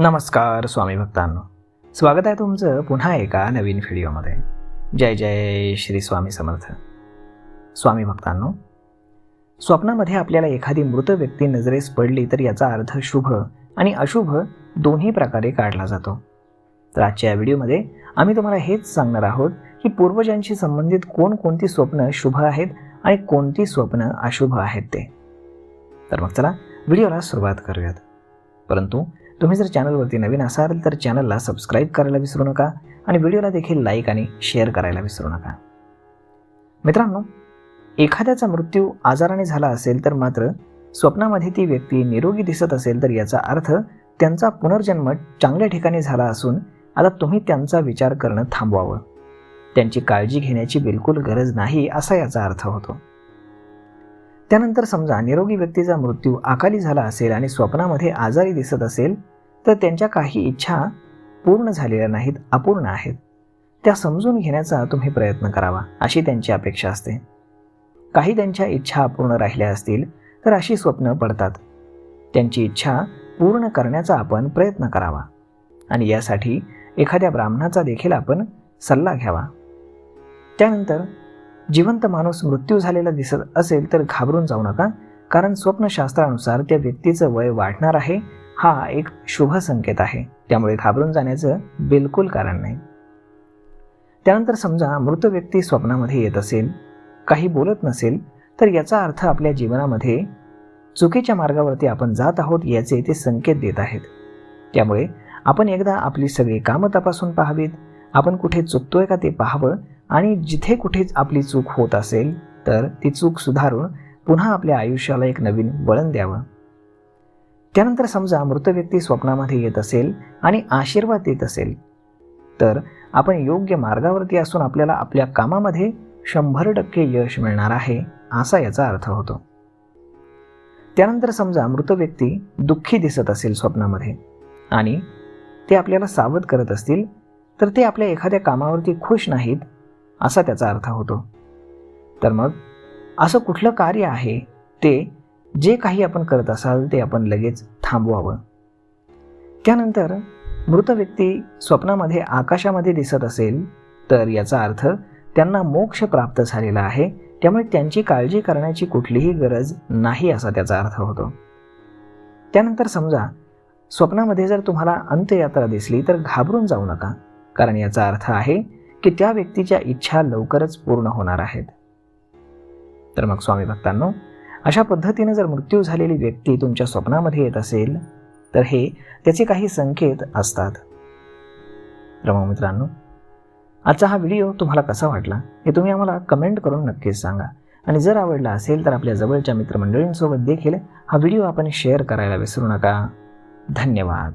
नमस्कार स्वामी भक्तांनो. स्वागत आहे तुमचं पुन्हा एका नवीन व्हिडिओमध्ये. जय जय श्री स्वामी समर्थ. स्वामी भक्तांनो स्वप्नामध्ये आपल्याला एखादी मृत व्यक्ती नजरेस पडली तर याचा अर्थ शुभ आणि अशुभ दोन्ही प्रकारे काढला जातो. तर आजच्या या व्हिडिओमध्ये आम्ही तुम्हाला हेच सांगणार आहोत की पूर्वजांशी संबंधित कोणकोणती स्वप्न शुभ आहेत आणि कोणती स्वप्न अशुभ आहेत ते. तर मग चला व्हिडिओला सुरुवात करूयात. परंतु तुम्ही जर चॅनलवरती नवीन असाल तर चॅनलला सबस्क्राईब करायला विसरू नका आणि व्हिडिओला देखील लाईक आणि शेअर करायला विसरू नका. मित्रांनो एखाद्याचा मृत्यू आजाराने झाला असेल तर मात्र स्वप्नामध्ये ती व्यक्ती निरोगी दिसत असेल तर याचा अर्थ त्यांचा पुनर्जन्म चांगल्या ठिकाणी झाला असून आता तुम्ही त्यांचा विचार करणं थांबवावं. त्यांची काळजी घेण्याची बिलकुल गरज नाही असा याचा अर्थ होतो. त्यानंतर समजा निरोगी व्यक्तीचा मृत्यू अकाली झाला असेल आणि स्वप्नामध्ये आजारी दिसत असेल तर त्यांच्या काही इच्छा पूर्ण झालेल्या नाहीत अपूर्ण आहेत. त्या समजून घेण्याचा तुम्ही प्रयत्न करावा अशी त्यांची अपेक्षा असते. काही त्यांच्या इच्छा अपूर्ण राहिल्या असतील तर अशी स्वप्न पडतात. त्यांची इच्छा पूर्ण करण्याचा आपण प्रयत्न करावा. आणि यासाठी एखाद्या ब्राह्मणाचा देखील आपण सल्ला घ्यावा. त्यानंतर जिवंत माणूस मृत्यू झालेला दिसत असेल तर घाबरून जाऊ नका. कारण स्वप्नशास्त्रानुसार त्या व्यक्तीचं वय वाढणार आहे. हा एक शुभ संकेत आहे. त्यामुळे घाबरून जाण्याचं बिलकुल कारण नाही. त्यानंतर समजा मृत व्यक्ती स्वप्नामध्ये येत असेल काही बोलत नसेल तर याचा अर्थ आपल्या जीवनामध्ये चुकीच्या मार्गावरती आपण जात आहोत याचे ते संकेत देत आहेत. त्यामुळे आपण एकदा आपली सगळी कामं तपासून पाहावीत. आपण कुठे चुकतोय का ते पाहावं आणि जिथे कुठेच आपली चूक होत असेल तर ती चूक सुधारून पुन्हा आपल्या आयुष्याला एक नवीन वळण द्यावं. त्यानंतर समजा मृत व्यक्ती स्वप्नामध्ये येत असेल आणि आशीर्वाद देत असेल तर आपण योग्य मार्गावरती असून आपल्याला आपल्या कामामध्ये शंभर टक्के यश मिळणार आहे असा याचा अर्थ होतो. त्यानंतर समजा मृत व्यक्ती दुःखी दिसत असेल स्वप्नामध्ये आणि ते आपल्याला सावध करत असतील तर ते आपल्या एखाद्या कामावरती खुश नाहीत असा त्याचा अर्थ होतो. तर मग असं कुठलं कार्य आहे ते जे काही आपण करत असाल ते आपण लगेच थांबवावं. त्यानंतर मृत व्यक्ती स्वप्नामध्ये आकाशामध्ये दिसत असेल तर याचा अर्थ त्यांना मोक्ष प्राप्त झालेला आहे त्यामुळे त्यांची काळजी करण्याची कुठलीही गरज नाही असा त्याचा अर्थ होतो. त्यानंतर समजा स्वप्नामध्ये जर तुम्हाला अंत्ययात्रा दिसली तर घाबरून जाऊ नका कारण याचा अर्थ आहे की त्या व्यक्तीच्या इच्छा लवकरच पूर्ण होणार आहेत. तर मग स्वामी भक्तांनो अशा पद्धतीनं जर मृत्यू झालेली व्यक्ती तुमच्या स्वप्नामध्ये येत असेल तर हे त्याचे काही संकेत असतात. तर मग मित्रांनो आजचा हा व्हिडिओ तुम्हाला कसा वाटला हे तुम्ही आम्हाला कमेंट करून नक्कीच सांगा. आणि जर आवडला असेल तर आपल्या जवळच्या मित्रमंडळींसोबत देखील हा व्हिडिओ आपण शेअर करायला विसरू नका. धन्यवाद.